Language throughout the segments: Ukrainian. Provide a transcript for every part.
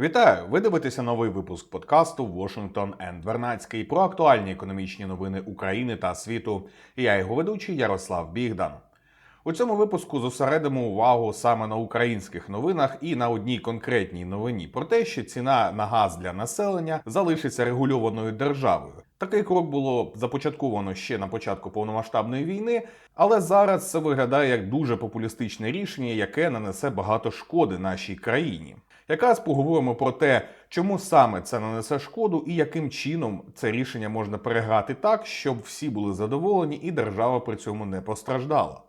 Вітаю! Ви дивитеся новий випуск подкасту Washington and Вернацький про актуальні економічні новини України та світу. Я його ведучий Ярослав Бігдан. У цьому випуску зосередимо увагу саме на українських новинах і на одній конкретній новині про те, що ціна на газ для населення залишиться регульованою державою. Такий крок було започатковано ще на початку повномасштабної війни, але зараз це виглядає як дуже популістичне рішення, яке нанесе багато шкоди нашій країні. Якраз поговоримо про те, чому саме це нанесе шкоду і яким чином це рішення можна переграти так, щоб всі були задоволені і держава при цьому не постраждала.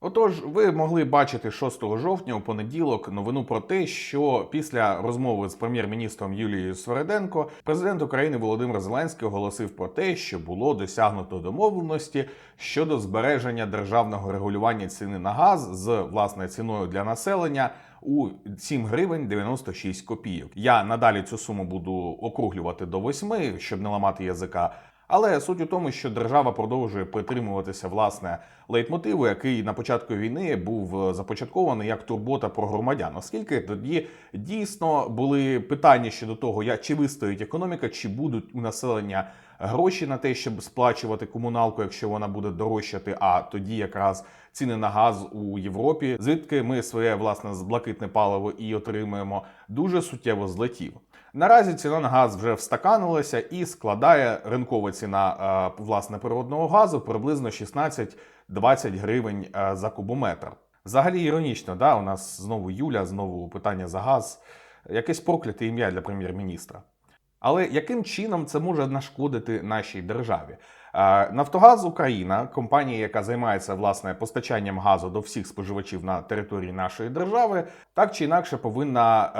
Отож, ви могли бачити 6 жовтня у понеділок новину про те, що після розмови з прем'єр-міністром Юлією Свереденко президент України Володимир Зеленський оголосив про те, що було досягнуто домовленості щодо збереження державного регулювання ціни на газ з власне ціною для населення у 7 гривень 96 копійок. Я надалі цю суму буду округлювати до 8, щоб не ламати язика. Але суть у тому, що держава продовжує притримуватися власне лейтмотиву, який на початку війни був започаткований як турбота про громадян, оскільки тоді дійсно були питання щодо того, як чи вистоїть економіка, чи будуть у населення гроші на те, щоб сплачувати комуналку, якщо вона буде дорожчати. А тоді якраз ціни на газ у Європі, звідки ми своє власне блакитне паливо і отримуємо, дуже суттєво злетів. Наразі ціна на газ вже встаканилася і складає ринкова ціна е, власне природного газу приблизно 16-20 гривень е, за кубометр. Взагалі іронічно, да, у нас знову Юля, знову питання за газ, якесь прокляте ім'я для прем'єр-міністра. Але яким чином це може нашкодити нашій державі? Е, Нафтогаз Україна, компанія, яка займається власне постачанням газу до всіх споживачів на території нашої держави, так чи інакше повинна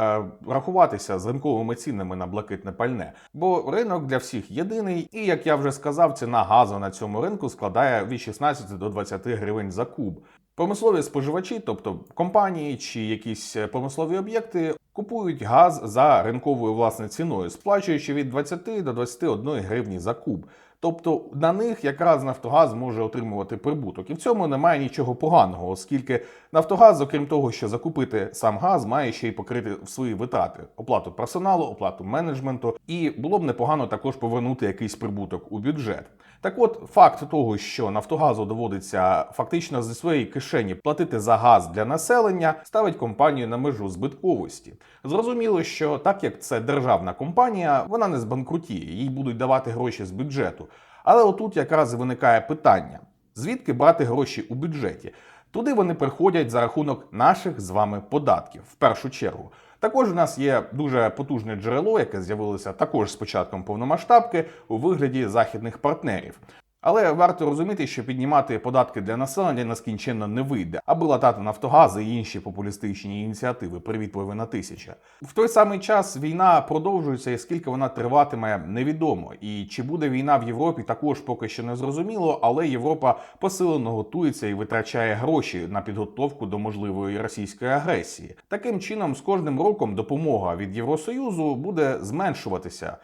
е, рахуватися з ринковими цінами на блакитне пальне. Бо ринок для всіх єдиний, і як я вже сказав, ціна газу на цьому ринку складає від 16 до 20 гривень за куб. Промислові споживачі, тобто компанії чи якісь промислові об'єкти, купують газ за ринковою власне ціною, сплачуючи від 20 до 21 гривні за куб. Тобто на них якраз Нафтогаз може отримувати прибуток, і в цьому немає нічого поганого, оскільки Нафтогаз, окрім того, що закупити сам газ, має ще й покрити свої витрати: оплату персоналу, оплату менеджменту, і було б непогано також повернути якийсь прибуток у бюджет. Так от, факт того, що Нафтогазу доводиться фактично зі своєї кишені платити за газ для населення, ставить компанію на межу збитковості. Зрозуміло, що так як це державна компанія, вона не збанкрутіє, їй будуть давати гроші з бюджету. Але отут якраз виникає питання: звідки брати гроші у бюджеті? Туди вони приходять за рахунок наших з вами податків в першу чергу. Також у нас є дуже потужне джерело, яке з'явилося також з початком повномасштабки у вигляді західних партнерів. Але варто розуміти, що піднімати податки для населення нескінченно не вийде, аби латати Нафтогази і інші популістичні ініціативи. Привіт, половина тисяча. В той самий час війна продовжується, і скільки вона триватиме, невідомо. І чи буде війна в Європі, також поки що не зрозуміло. Але Європа посилено готується і витрачає гроші на підготовку до можливої російської агресії. Таким чином, з кожним роком допомога від Євросоюзу буде зменшуватися.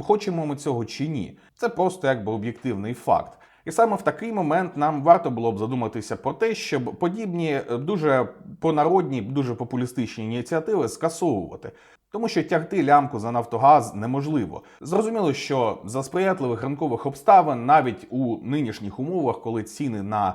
Хочемо ми цього чи ні, це просто якби об'єктивний факт. І саме в такий момент нам варто було б задуматися про те, щоб подібні е, дуже понародні, дуже популістичні ініціативи скасовувати. Тому що тягти лямку за Нафтогаз неможливо. Зрозуміло, що за сприятливих ринкових обставин, навіть у нинішніх умовах, коли ціни на е,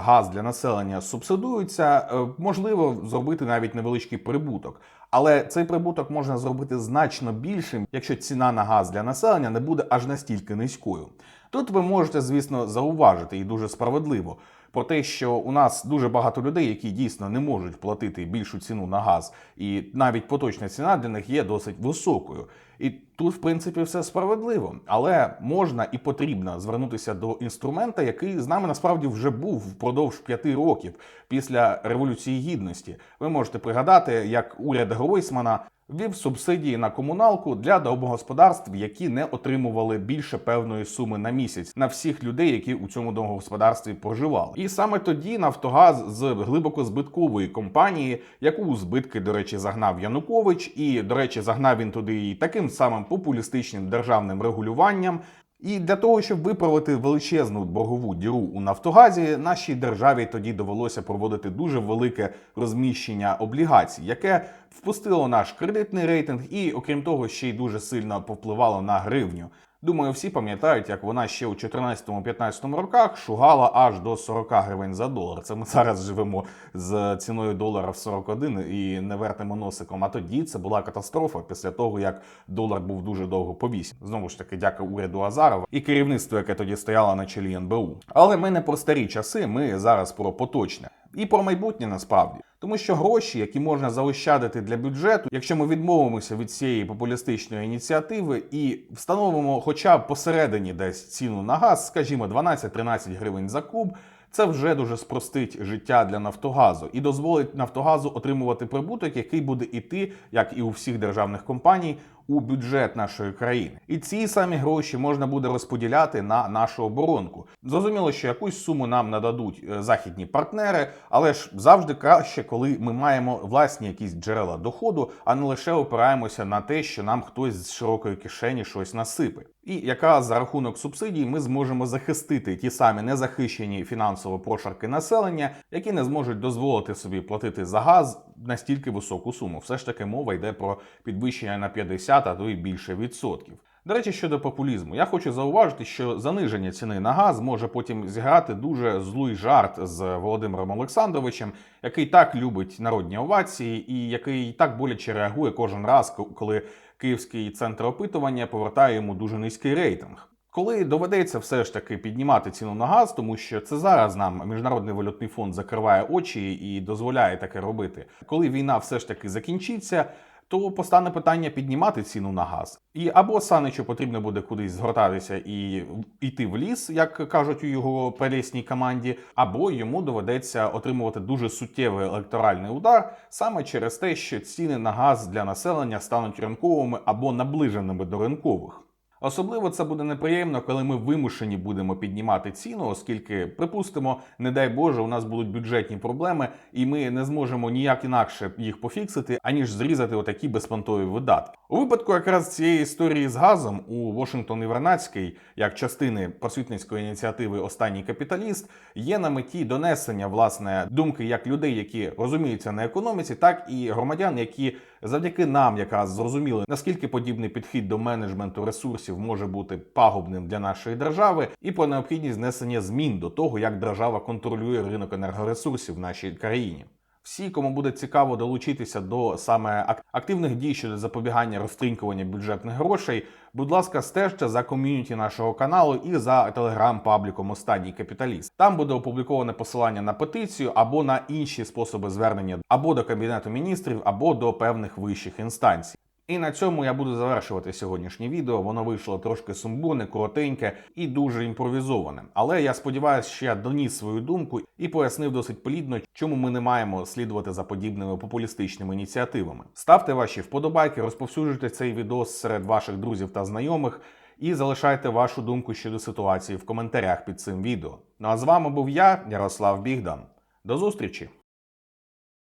газ для населення субсидуються, е, можливо зробити навіть невеличкий прибуток. Але цей прибуток можна зробити значно більшим, якщо ціна на газ для населення не буде аж настільки низькою. Тут ви можете, звісно, зауважити і дуже справедливо про те, що у нас дуже багато людей, які дійсно не можуть платити більшу ціну на газ, і навіть поточна ціна для них є досить високою. І тут, в принципі, все справедливо, але можна і потрібно звернутися до інструмента, який з нами насправді вже був впродовж п'яти років після революції гідності. Ви можете пригадати, як уряд Гройсмана ввів субсидії на комуналку для домогосподарств, які не отримували більше певної суми на місяць на всіх людей, які у цьому домогосподарстві проживали. І саме тоді Нафтогаз з глибоко збиткової компанії, яку у збитки, до речі, загнав Янукович, і, до речі, загнав він туди і таким самим популістичним державним регулюванням. І для того, щоб виправити величезну боргову діру у Нафтогазі, нашій державі тоді довелося проводити дуже велике розміщення облігацій, яке впустило наш кредитний рейтинг, і, окрім того, ще й дуже сильно повпливало на гривню. Думаю, всі пам'ятають, як вона ще у 14-15 роках шугала аж до 40 гривень за долар. Це ми зараз живемо з ціною долара в 41 і не вертимо носиком. А тоді це була катастрофа після того, як долар був дуже довго по 8. Знову ж таки, дяка уряду Азарова і керівництву, яке тоді стояло на чолі НБУ. Але ми не про старі часи, ми зараз про поточне і про майбутнє насправді. Тому що гроші, які можна заощадити для бюджету, якщо ми відмовимося від цієї популістичної ініціативи і встановимо хоча б посередині десь ціну на газ, скажімо, 12-13 гривень за куб. Це вже дуже спростить життя для Нафтогазу і дозволить Нафтогазу отримувати прибуток, який буде іти, як і у всіх державних компаній, у бюджет нашої країни. І ці самі гроші можна буде розподіляти на нашу оборонку. Зрозуміло, що якусь суму нам нададуть е, західні партнери, але ж завжди краще, коли ми маємо власні якісь джерела доходу, а не лише опираємося на те, що нам хтось з широкої кишені щось насипе. І яка за рахунок субсидій ми зможемо захистити ті самі незахищені фінансово прошарки населення, які не зможуть дозволити собі платити за газ настільки високу суму. Все ж таки мова йде про підвищення на 50, а то й більше відсотків. До речі, щодо популізму, я хочу зауважити, що заниження ціни на газ може потім зіграти дуже злий жарт з Володимиром Олександровичем, який так любить народні овації, і який так боляче реагує кожен раз, коли київський центр опитування повертає йому дуже низький рейтинг. Коли доведеться все ж таки піднімати ціну на газ, тому що це зараз нам міжнародний валютний фонд закриває очі і дозволяє таке робити. Коли війна все ж таки закінчиться, то постане питання піднімати ціну на газ. І або Саничу потрібно буде кудись згортатися і йти в ліс, як кажуть у його пересній команді, або йому доведеться отримувати дуже суттєвий електоральний удар саме через те, що ціни на газ для населення стануть ринковими або наближеними до ринкових. Особливо це буде неприємно, коли ми вимушені будемо піднімати ціну, оскільки, припустимо, не дай Боже, у нас будуть бюджетні проблеми, і ми не зможемо ніяк інакше їх пофіксити, аніж зрізати отакі безпонтові видатки. У випадку якраз цієї історії з газом у Вашингтон і Вернацький, як частини просвітницької ініціативи Останній капіталіст, є на меті донесення власне думки як людей, які розуміються на економіці, так і громадян, які завдяки нам якраз зрозуміли, наскільки подібний підхід до менеджменту ресурсів може бути пагубним для нашої держави, і про необхідність знесення змін до того, як держава контролює ринок енергоресурсів в нашій країні. Всі, кому буде цікаво долучитися до саме активних дій щодо запобігання розтринькування бюджетних грошей, будь ласка, стежте за ком'юніті нашого каналу і за телеграм-пабліком Останній капіталіст. Там буде опубліковане посилання на петицію або на інші способи звернення або до кабінету міністрів, або до певних вищих інстанцій. І на цьому я буду завершувати сьогоднішнє відео. Воно вийшло трошки сумбурне, коротеньке і дуже імпровізоване. Але я сподіваюся, що я доніс свою думку і пояснив досить плідно, чому ми не маємо слідувати за подібними популістичними ініціативами. Ставте ваші вподобайки, розповсюджуйте цей відео серед ваших друзів та знайомих. І залишайте вашу думку щодо ситуації в коментарях під цим відео. Ну а з вами був я, Ярослав Бігдан. До зустрічі!